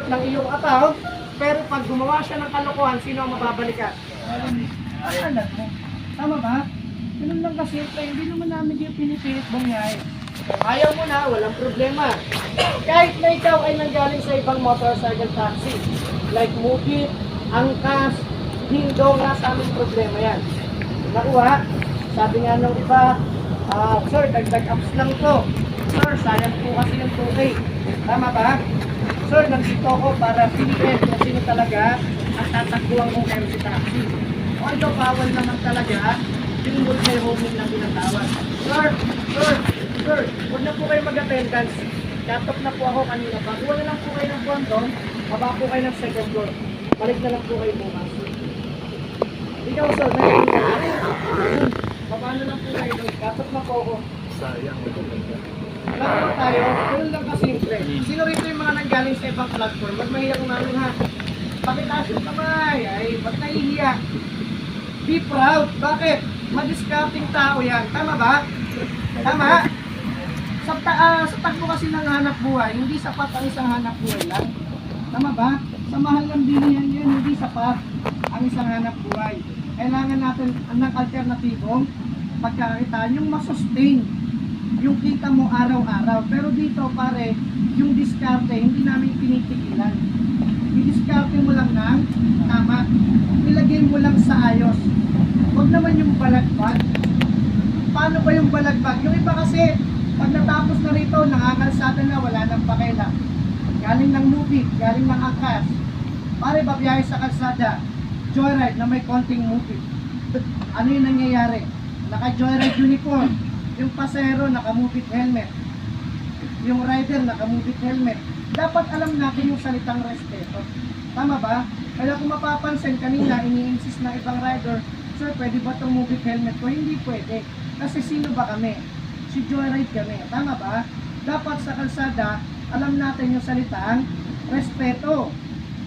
balot ng iyong account, pero pag gumawa siya ng kalokohan, sino ang mababalikan? Alam mo. Tama ba? Ganun lang kasi, hindi naman namin yung pinipilit. Kung ayaw mo na, walang problema. Kahit na ikaw ay nanggaling sa ibang motorcycle taxi, like Mugit, Angkas, Dingdong, nasa aming problema yan. Nakuha, sabi nga nung iba, ah, sir, dagdag apps lang to. Sir, sayang po kasi yung 2K. Tama ba? Sir, nandito ako para piliin kung sino talaga ang tatakbuhan kong MC Taxi. Although bawal naman talaga, yung multi-homing na tinatawag. Sir, sir, sir, huwag na po kayo mag-attendance. Laptop na po ako kanina pa. Kuha na lang po kayo ng pondo, baba po kayo ng second floor. Balik na lang po kayo bukas. Ikaw, sir, narinig ka. Baba na lang po kayo. Laptop na po ako. Mo tayo, ganun lang kasimple. Sino rito yung mga nanggaling sa ibang platform? Ba't mahiya kung namin ha? Pakitaas yung kamay. Ay, ba't nahihiya? Be proud. Bakit? Madiscarding tao yan. Tama ba? Tama? Sa, ta ah, sa takbo kasi ng hanap buhay, hindi sapat ang isang hanap buhay lang. Tama ba? Sa mahal ng bilihan yun, hindi sapat ang isang hanap buhay. Kailangan natin ng alternatibong pagkakitaan yung masustain yung kita mo araw-araw. Pero dito pare, yung diskarte, hindi namin pinitigilan. I-diskarte mo lang ng tama. Ilagay mo lang sa ayos. Huwag naman yung balagbag. Paano ba yung balagbag? Yung iba kasi, pag natapos na rito, nangangalsada na, wala nang pakela. Galing ng movie, galing ng angkas. Pare, babiyahe sa kalsada. Joyride na may konting movie. Ano yung nangyayari? Naka-joyride uniform. Yung pasero, naka-movie helmet. Yung rider, naka-movie helmet. Dapat alam natin yung salitang respeto. Tama ba? Kaya kung mapapansin kanina, ini-insist ng ibang rider, Sir, pwede ba itong movie helmet ko? Hindi pwede. Kasi sino ba kami? Si Joyride kami. Tama ba? Dapat sa kalsada, alam natin yung salitang respeto.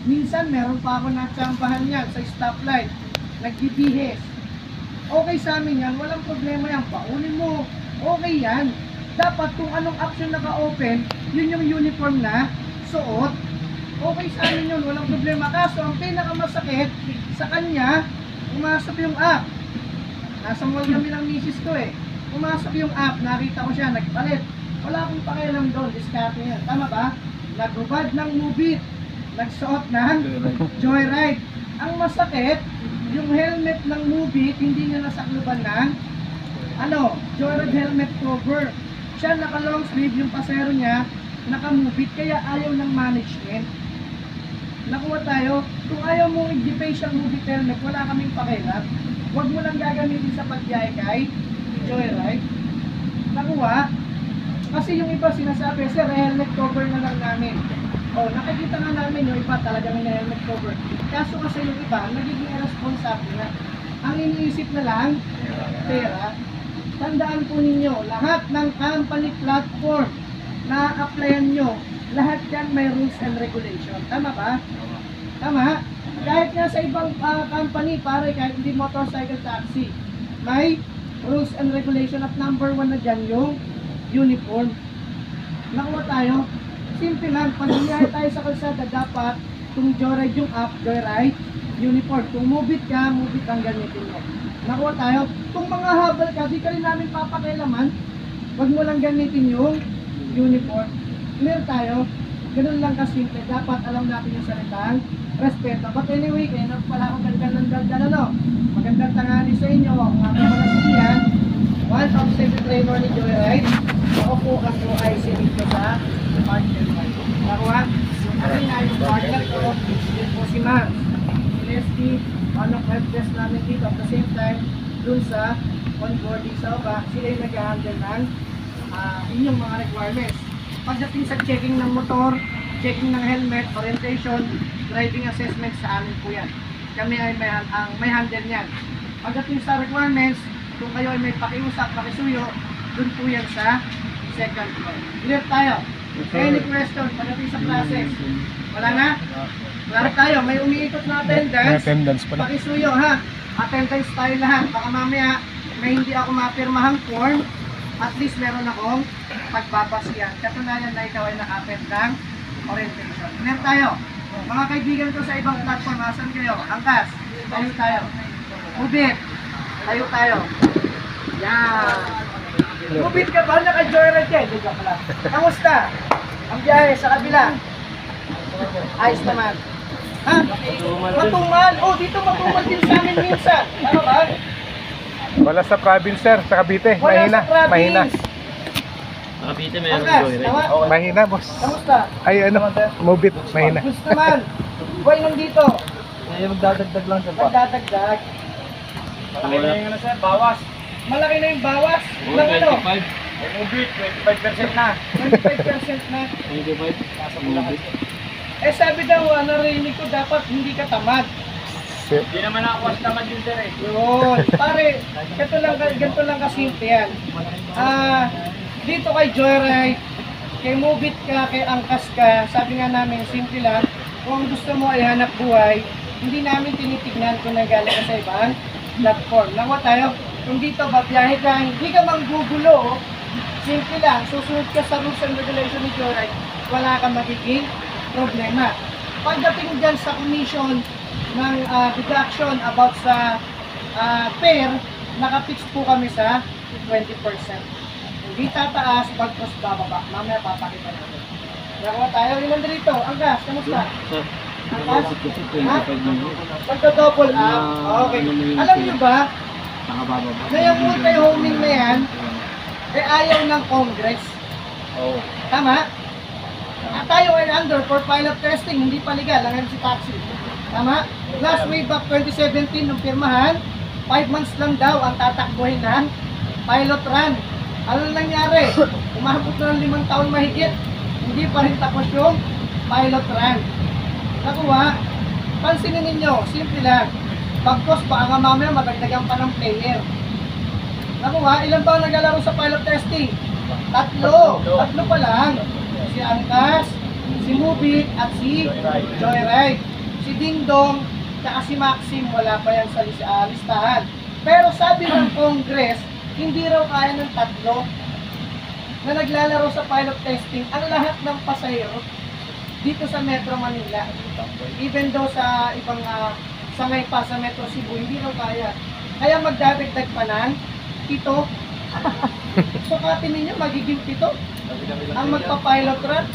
Minsan, meron pa ako natsambahan yan sa stoplight. Nagbibihis. Okay sa amin yan, walang problema yan. Paunin mo. Okay yan. Dapat kung anong option naka-open, yun yung uniform na suot. Okay sa amin yun, walang problema. Kaso, ang pinakamasakit sa kanya, pumasok yung app. Nasa mall kami ng misis ko eh. Pumasok yung app, nakita ko siya, nagpalit. Wala akong pakialam doon, diskarte yan. Tama ba? Naghubad ng movie, nagsuot ng joyride. Ang masakit, yung helmet ng movie, hindi niya nasakluban ng ano, joyride helmet cover. Siya naka long sleeve, yung pasero niya, naka-movie, kaya ayaw ng management. Nakuha tayo, kung ayaw mo i-depay siyang movie helmet, wala kaming pakialam. Huwag mo lang gagamitin sa pagbiyahe kay Joyride. Nakuha, kasi yung iba sinasabi, sir, helmet cover na lang namin. Oh, nakikita nga namin yung iba talaga may helmet cover. Kaso kasi yung iba, nagiging irresponsible na. Ang iniisip na lang, pera, tandaan po ninyo, lahat ng company platform na applyan nyo, lahat yan may rules and regulation. Tama ba? Tama? Kahit nga sa ibang ah, company, pare, kahit hindi motorcycle taxi, may rules and regulation at number one na dyan yung uniform. Nakuha tayo. Simple lang, pag tayo sa kalsada, dapat kung joyride yung up, joyride, uniform. Kung move it ka, move it ang gamitin mo. Nakuha tayo. Kung mga habal ka, di ka rin namin papakialaman, wag mo lang gamitin yung uniform. Clear tayo. Ganun lang kasimple. Dapat alam natin yung salitang respeto. But anyway, kaya na pala akong gandang ng daldal, ano? Magandang tanghali sa inyo. Ang mga iyan, one of safety trainer ni Joyride. Ako po ang po ay si Victor sa partner ko. Nakuha? Ano yung partner ko? Yun po si Ma'am. Leslie, of help desk namin dito. At the same time, dun sa onboarding sa OBA, sila yung nag-handle ng ah, inyong mga requirements. Pagdating sa checking ng motor, checking ng helmet, orientation, driving assessment sa amin po yan. Kami ay may, ang may handle niyan. Pagdating sa requirements, kung kayo ay may pakiusap, pakisuyo, dun po yan sa second floor. Clear tayo. Any question pagdating sa classes? Wala na? Wala na tayo. May umiikot na attendance. attendance pala. Pakisuyo ha. Attendance tayo lahat. Baka mamaya may hindi ako mapirmahang form. At least meron akong pagbabasihan. Katunayan na ikaw ay naka-attend ng orientation. Meron tayo. Mga kaibigan ko sa ibang platform, asan kayo? Angkas, tayo tayo. Ubit, tayo tayo. Yan. Ubit ka ba? Naka-joyride ka? Hindi ka pala. Kamusta? Ang biyahe sa kabila. Ayos naman. Ha? Matumal. Oh, dito matumal din sa amin minsan. Ano ba? Wala sa province, sir. Sa Cavite. Wala Mahina. sa province. Mahina. Nakapite meron Angkas, joyride. tama? Mahina, boss. Kamusta? Ay, ano? Mobit. Mahina. Gusto naman. Buhay nandito. Ay, magdadagdag lang siya Magdadagdag. Malaki na yung ano sir, bawas. Malaki na yung bawas. Ilang ano? 25. 25% na. 25% na. 25. Eh sabi daw, ano narinig ko, dapat hindi ka tamad. Hindi naman ako was naman yun sir eh. Yun. Pare, ganito lang, ganito lang kasimple yan. Ah, dito kay Joyride, kay Mobit ka, kay Angkas ka, sabi nga namin, simple lang, kung gusto mo ay hanap buhay, hindi namin tinitignan kung nagaling ka sa ibang platform. Nakuha tayo, kung dito babiyahe ka, hindi ka manggugulo, simple lang, susunod ka sa rules and regulation ni Joyride, wala kang magiging problema. Pagdating dyan sa commission ng ah, deduction about sa ah, fare, nakapix po kami sa 20%. Hindi tataas, bagpos bababa. Mamaya papakita natin. Nakuha tayo, yung nandito, ang gas, kamusta? Ang gas? Ha? 25 lang yun. Pagka-double up, okay. Alam niyo ba, Nakabababa. na yung multi-homing na yan, eh ayaw ng Congress. Oo. Tama? At tayo ay under for pilot testing, hindi pa legal, ang MC Taxi. Tama? Last way back 2017 nung pirmahan, 5 months lang daw ang tatakbuhin ng pilot run. Ano nangyari? Umabot na ng limang taon mahigit. Hindi pa rin tapos yung pilot run. Nakuha, pansinin ninyo, simple lang. Pagkos baka nga mamaya madagdagan pa ng player. Nakuha, ilan ba ang naglalaro sa pilot testing? Tatlo. Tatlo pa lang. Si Angkas, si Mubit, at si Joyride. Si Ding Dong, at si Maxim, wala pa yan sa ah, listahan. Pero sabi ng Congress, hindi raw kaya ng tatlo na naglalaro sa pilot testing ang lahat ng pasahero dito sa Metro Manila. Even though sa ibang uh, sangay pa sa Metro Cebu, hindi raw kaya. Kaya magdadagdag pa ng pito. Sukatin ninyo, magiging pito ang magpa-pilot run.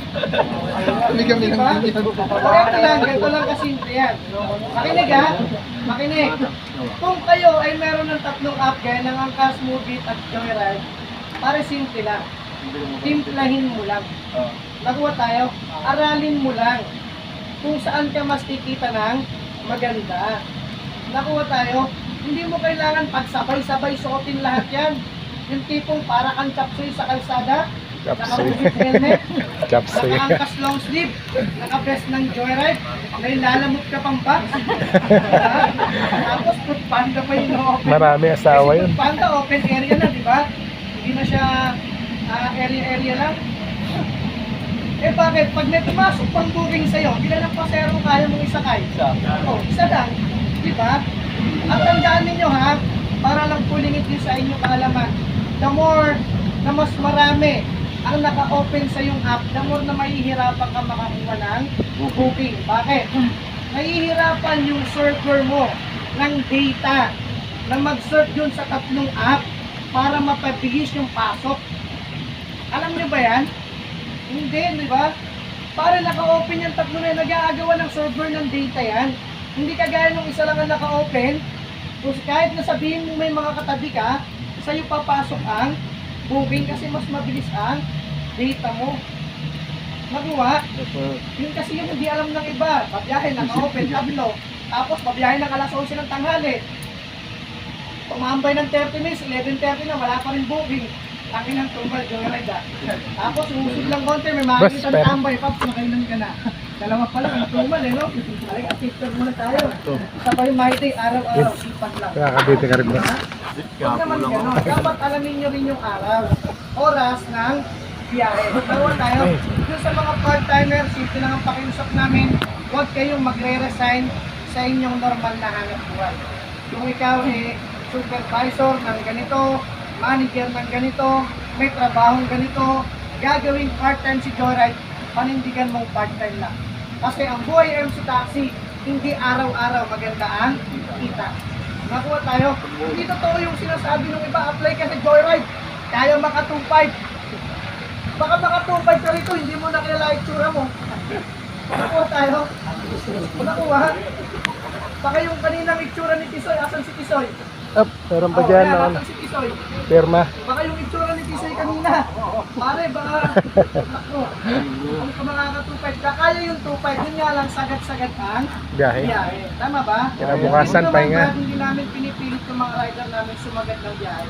diba? Correct lang, ganito lang kasimple yan. Makinig ha, makinig. Kung kayo ay meron ng tatlong app gaya ng Angkas, Movie at Joyride, pare simple lang. Timplahin mo lang. Nakuha tayo, aralin mo lang kung saan ka mas kikita ng maganda. Nakuha tayo, hindi mo kailangan pagsabay-sabay suotin lahat yan. Yung tipong para kang chapsoy sa kalsada, Chapsoy. helmet, Chapsoy. nakaangkas long sleeve, nakabest ng joyride, may lalamot ka pang box. Tapos food panda pa yung open. Marami asawa Kasi yun. food panda open area na, di ba? Hindi na siya ah, area-area lang. Eh bakit? Pag may pumasok pang booking sa'yo, ilan ang pasero kaya mong isakay? Isa. Oh, isa lang. Di ba? Ang tandaan ninyo ha, para lang pulingit din sa inyong kaalaman, the more na mas marami ang naka-open sa yung app, the more na mahihirapan ka makakuha ng booking. Bakit? Nahihirapan yung server mo ng data na mag-search yun sa tatlong app para mapabilis yung pasok. Alam niyo ba yan? Hindi, di ba? Para naka-open yung tatlo na yun, nag-aagawa ng server ng data yan. Hindi kagaya nung isa lang ang naka-open. Kung kahit na sabihin mo may mga katabi ka, sa'yo papasok ang booking kasi mas mabilis ang data mo. Magawa, yun kasi yung hindi alam ng iba. Pabiyahe, naka-open, tablo. Tapos pabiyahe ng alas 11 ng tanghali. Tumambay ng 30 minutes, 11.30 na, wala pa rin booking. Taki ng tumbal, joyride ah. Tapos umusog lang konti, may makikita pero- tambay, paps, nakailan ka na. Dalawa pa lang, ang tumal eh, no? Halika, picture muna tayo. Sabay mahitig, araw-araw, sipat lang. Kaya Cavite ka rin ba? Huwag naman gano'n. Dapat alamin nyo rin yung araw. Oras ng biyahe. Dalawa tayo. Yung sa mga part-timer, simple lang ang pakiusap namin. Huwag kayong magre-resign sa inyong normal na hanap buhay. Kung ikaw eh, supervisor ng ganito, manager ng ganito, may trabahong ganito, gagawing part-time si Joyride, panindigan mong part-time lang. Kasi ang buhay MC Taxi, hindi araw-araw maganda ang kita. Nakuha tayo. Hindi totoo yung sinasabi ng iba, apply ka sa Joyride. Kaya maka 2.5. Baka maka 2.5 ka rito, hindi mo nakilala yung tsura mo. Nakuha tayo. Nakuha. Baka yung kaninang itsura ni Tisoy, asan si Tisoy? Up, meron pa Oh, dyan ayan, si pirma. Baka yung itsura ni Tisoy kanina. Pare, baka, ako, kung ka makaka-2.5 ka, kaya yung 2.5, yun nga lang, sagat-sagat ang Biyahe. biyahe. Tama ba? Kinabukasan, pahinga. naman, Hindi namin pinipilit yung mga rider namin sumagat ng biyahe.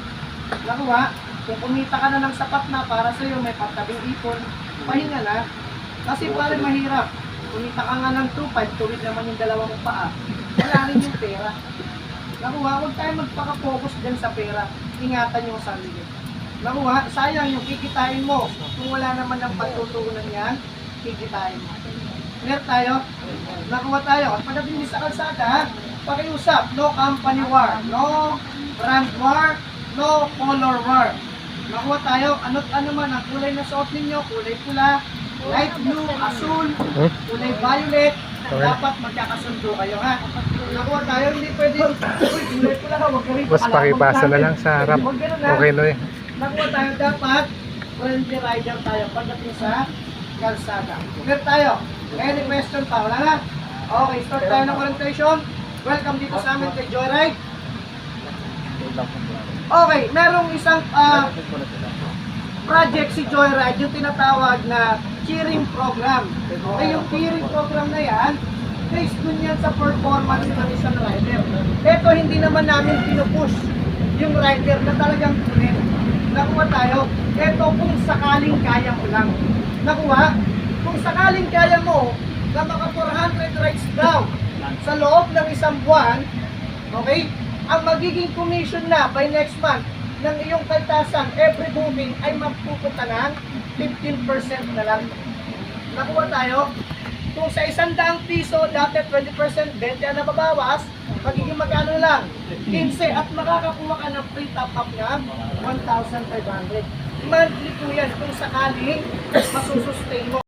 Nakuha, kung kumita ka na ng sapat na para sa'yo, may pagtabing ipon, pahinga na. Kasi pare mahirap. Kumita ka nga ng 2.5, tuwid naman yung dalawa mong paa. Wala rin yung pera. Nakuha, huwag tayo magpaka-focus dyan sa pera. Ingatan yung sarili. Nakuha, sayang yung kikitain mo. Kung wala naman ng patutuunan yan, kikitain mo. Clear tayo? Nakuha tayo. At pagdating din sa kalsada, ha, pakiusap, no company war, no brand war, no color war. Nakuha tayo, ano't ano man ang kulay na suot ninyo, kulay pula, light blue, asul, kulay violet. Dapat magkakasundo kayo ha. Nakuha tayo, hindi pwede uy, kulay pula ha, huwag ka rin Boss, pakipasa na lang sa harap. Okay, Noy. Nakuha tayo dapat, friendly rider tayo pagdating sa kalsada. Clear tayo. Any question pa? Wala na? Okay, start tayo ng orientation. Welcome dito sa amin kay Joyride. Okay, merong isang ah, project si Joyride, yung tinatawag na cheering program. Okay, yung cheering program na yan, based dun yan sa performance ng isang rider. Ito, hindi naman namin pinupush yung rider na talagang kunin. Nakuha tayo. Ito kung sakaling kaya mo lang. Nakuha? Kung sakaling kaya mo na maka 400 rides daw sa loob ng isang buwan, okay? Ang magiging commission na by next month ng iyong kaltasan every booking ay magpupunta ng 15% na lang. Nakuha tayo. Kung sa isang daang piso, dati 20%, 20 ang nababawas, magiging magkano lang? 15 at makakakuha ka ng free top up na 1,500. Monthly po yan kung sakaling masusustain mo.